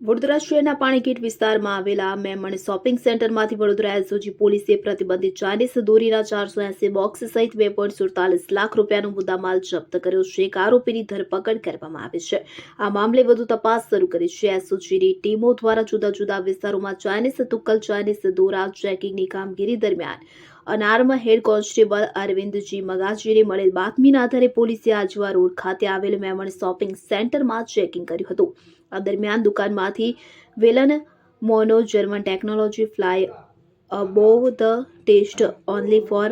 વડોદરા શહેરના પાણીગેટ વિસ્તારમાં આવેલા મેમણ શોપિંગ સેન્ટરમાંથી વડોદરા એસઓજી પોલીસે પ્રતિબંધિત ચાઇનીઝ દોરીના ચારસો એસી બોક્સ સહિત બે પોઈન્ટ સુડતાલીસ લાખ રૂપિયાનો મુદ્દામાલ જપ્ત કર્યો છે, એક આરોપીની ધરપકડ કરવામાં આવી છે. આ મામલે વધુ તપાસ શરૂ કરી છે એસઓજીની ટીમો દ્વારા જુદા જુદા વિસ્તારોમાં ચાઇનીઝ તુક્કલ ચાઇનીઝ દોરા ચેકિંગની કામગીરી દરમિયાન અનાર્મ હેડ કોન્સ્ટેબલ અરવિંદજી મગાજીને મળેલ બાતમીના આધારે પોલીસે આજવા રોડ ખાતે આવેલ મેમણ શોપિંગ સેન્ટરમાં ચેકિંગ કર્યું હતું. આ દરમિયાન દુકાનમાંથી વેલન mono German technology fly above the test only for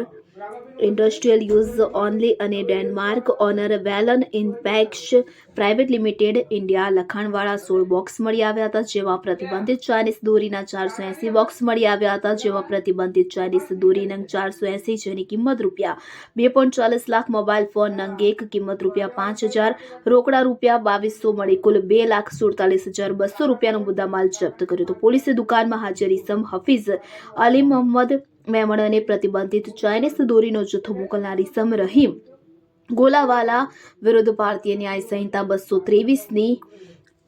industrial use only અને Denmark owner વેલન ઇન્પેક્સ private limited India લખાણવાળા સોળ બોક્સ મળી આવ્યા હતા, જેમાં પ્રતિબંધિત ચાઇનીઝ દોરીના ચારસો એંસી બોક્સ મળી આવ્યા હતા, જેમાં પ્રતિબંધિત ચાઇનીઝ દોરી નંગ ચારસો એંસી જેની કિંમત રૂપિયા બે પોઈન્ટ ચાલીસ લાખ મોબાઈલ ફોન નંગ એક, કિંમત રૂપિયા પાંચ હજાર, રોકડા રૂપિયા બાવીસો મળી, કુલ બે લાખ સુડતાલીસ હજાર બસો રૂપિયાનો મુદ્દામાલ જપ્ત કર્યો હતો. પોલીસે દુકાનમાં હાજર ઇસમ હફીઝ અલી મોહમ્મદ મેમણ અને પ્રતિબંધિત ચાઇનીઝ દોરીનો જથ્થો મોકલનારી સમ રહીમ ગોલાવાલા વિરુદ્ધ ભારતીય ન્યાય સંહિતા બસો ત્રેવીસની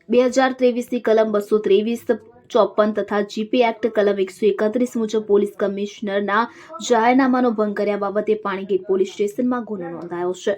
બે હજાર ત્રેવીસની કલમ બસો ત્રેવીસ, ચોપન તથા જીપી એક્ટ કલમ એકસો એકત્રીસ મુજબ પોલીસ કમિશનરના જાહેરનામાનો ભંગ કર્યા બાબતે પાણીગેટ પોલીસ સ્ટેશનમાં ગુનો નોંધાયો છે.